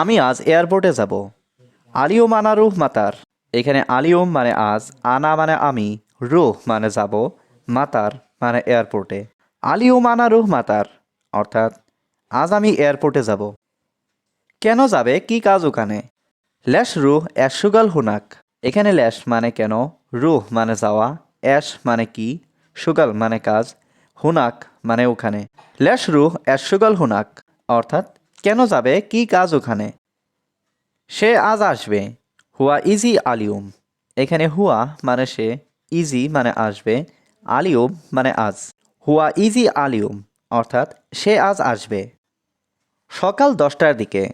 আমি আজ এয়ারপোর্টে যাব। আলিয়ম আনা রুহ মাতার। এখানে আলিয়ম মানে আজ, আনা মানে আমি, রুহ মানে যাব, মাতার মানে এয়ারপোর্টে। আলিয়ম আনা রুহ মাতার, অর্থাৎ আজ আমি এয়ারপোর্টে যাব। কেন যাবে? কি কাজ ওখানে? ল্যাশ রুহ অ্যাশ সুগাল হুনাক। এখানে ল্যাশ মানে কেন? রুহ মানে যাওয়া। অ্যাশ মানে কি? সুগাল মানে কাজ। হুনাক মানে ওখানে। ল্যাশ রুহ অ্যাশ সুগাল হুনাক, অর্থাৎ কেন যাবে? কি কাজ ওখানে? সে আজ আসবে। হুয়া ইজি আলিউম। এখানে হুয়া মানে সে, ইজি মানে আসবে। আলিউম মানে আজ। হুয়া ইজি আলিউম, অর্থাৎ সে আজ আসবে। সকাল দশটার দিকে।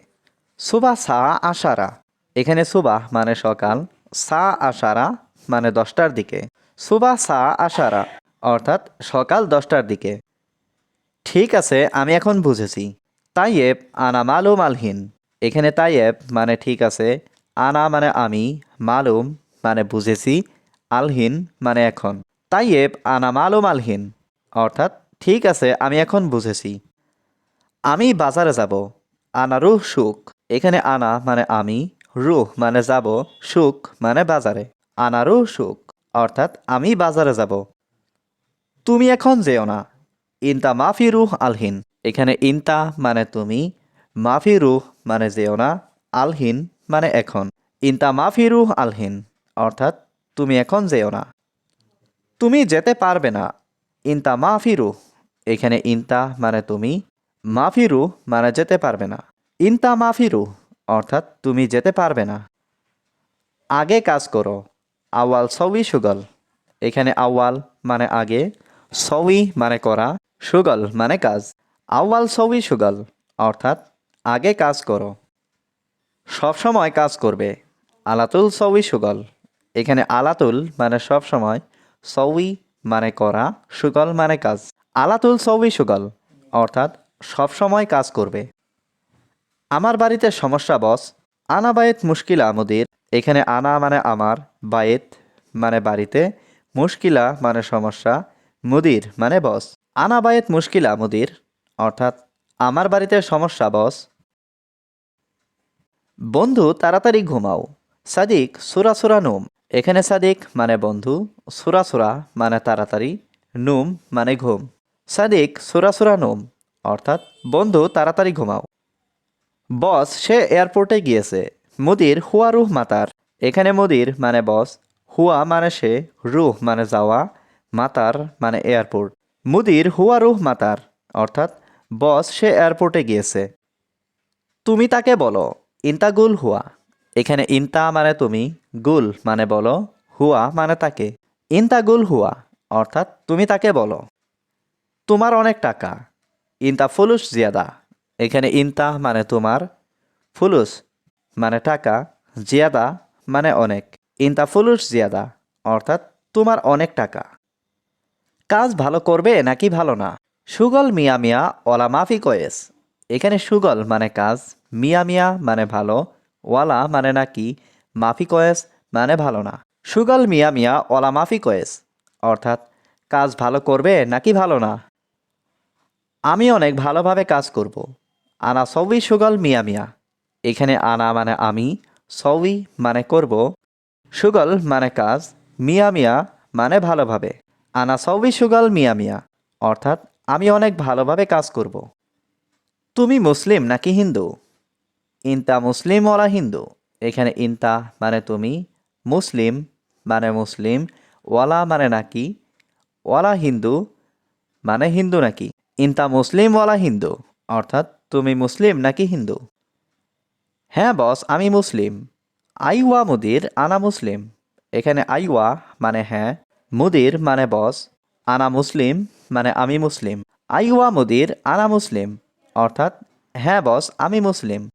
সুবা সা আশারা। এখানে সুবাহ মানে সকাল, সা আশারা মানে দশটার দিকে। সুবা সা আশারা, অর্থাৎ সকাল দশটার দিকে। ঠিক আছে, আমি এখন বুঝেছি। তাইয়েব আনা মালুম আলহিন। এখানে তাইয়েব মানে ঠিক আছে, আনা মানে আমি, মালুম মানে বুঝেছি, আলহিন মানে এখন। তাইয়েব আনা মালুম আলহিন, অর্থাৎ ঠিক আছে, আমি এখন বুঝেছি। আমি বাজারে যাব, আনা রুহ সুখ। এখানে আনা মানে আমি, রুহ মানে যাব, সুখ মানে বাজারে। আনা রুহ সুখ, অর্থাৎ আমি বাজারে যাব। তুমি এখন যেও না। ইনতা মাফি রুহ আলহিন। এখানে ইনতা মানে তুমি, মাফি রুহ মানে যেও না, আলহিন মানে এখন। ইনতা মাফি রুহ, আলহিন, অর্থাৎ তুমি এখন যেও না। তুমি যেতে পারবে না। ইনতা মাফি রুহ, এখানে ইনতা মানে তুমি মাফিরু মানে যেতে পারবে না। ইনতা মাফিরু অর্থাৎ তুমি যেতে পারবে না। আগে কাজ করো আওয়াল সউই সুগল। এখানে আওয়াল মানে আগে সউই মানে করা, সুগল মানে কাজ। আওয়াল সউই সুগল, অর্থাৎ আগে কাজ করো। সবসময় কাজ করবে। আলাতুল সউই সুগল। এখানে আলাতুল মানে সব সময় সউই মানে করা, সুগল মানে কাজ। আলাতুল সউই সুগল, অর্থাৎ সব সময় কাজ করবে। আমার বাড়িতে সমস্যা, বস। আনা বায়েত মুশকিলা মুদির এখানে আনা মানে আমার, বায়েত মানে বাড়িতে। মুশকিলা মানে সমস্যা, মুদির মানে বস। আনা বায়েত মুশকিলা মুদির অর্থাৎ আমার বাড়িতে সমস্যা, বস। বন্ধু, তাড়াতাড়ি ঘুমাও। সাদিক, সুরা সুরা নুম। এখানে সাদিক মানে বন্ধু, সুরা সুরা মানে তাড়াতাড়ি, নুম মানে ঘুম। সাদিক, সুরা সুরা নুম, অর্থাৎ বন্ধু, তাড়াতাড়ি ঘুমাও। বস, সে এয়ারপোর্টে গিয়েছে। মুদির হুয়া রুহ মাতার। এখানে মুদির মানে বস, হুয়া মানে সে, রুহ মানে যাওয়া, মাতার মানে এয়ারপোর্ট। মুদির হুয়া রুহ মাতার, অর্থাৎ বস, সে এয়ারপোর্টে গিয়েছে। তুমি তাকে বলো, ইন্তা গুল হুয়া? এখানে ইন্তা মানে তুমি, গুল মানে বলো, হুয়া মানে তাকে। ইন্তা গুল হুয়া, অর্থাৎ তুমি তাকে বলো, তোমার অনেক টাকা। ইনতা ফুলুস জিয়াদা, এখানে ইনতা মানে তোমার, ফুলুস মানে টাকা, জিয়াদা মানে অনেক। ইনতা ফুলুস জিয়াদা, অর্থাৎ তোমার অনেক টাকা। কাজ ভালো করবে নাকি ভালো না? সুগল মিয়া মিয়া ওলা মাফি কয়েস। এখানে সুগল মানে কাজ, মিয়া মিয়া মানে ভালো, ওয়ালা মানে নাকি, মাফি কয়েস মানে ভালো না। সুগল মিয়া মিয়া ওলা মাফি কয়েস, অর্থাৎ কাজ ভালো করবে নাকি ভালো না? আমি অনেক ভালোভাবে কাজ করব। আনা সবই সুগল মিয়া মিয়া। এখানে আনা মানে আমি সবই মানে করব। সুগল মানে কাজ, মিয়া মিয়া মানে ভালোভাবে। আনা সবই সুগল মিয়া মিয়া, অর্থাৎ আমি অনেক ভালোভাবে কাজ করব। তুমি মুসলিম নাকি হিন্দু? ইনতা মুসলিম ওলা হিন্দু। এখানে ইনতা মানে তুমি মুসলিম মানে মুসলিম, ওয়ালা মানে নাকি, ওয়ালা হিন্দু মানে হিন্দু নাকি। ইনতা মুসলিম ওয়ালা হিন্দু, অর্থাৎ তুমি মুসলিম নাকি হিন্দু। হ্যাঁ বস, আমি মুসলিম। আইওয়া মুদির, আনা মুসলিম। এখানে আইওয়া মানে হ্যাঁ মুদির মানে বস, আনা মুসলিম মানে আমি মুসলিম। আইওয়া মুদির আনা মুসলিম। অর্থাৎ হ্যাঁ বস আমি মুসলিম।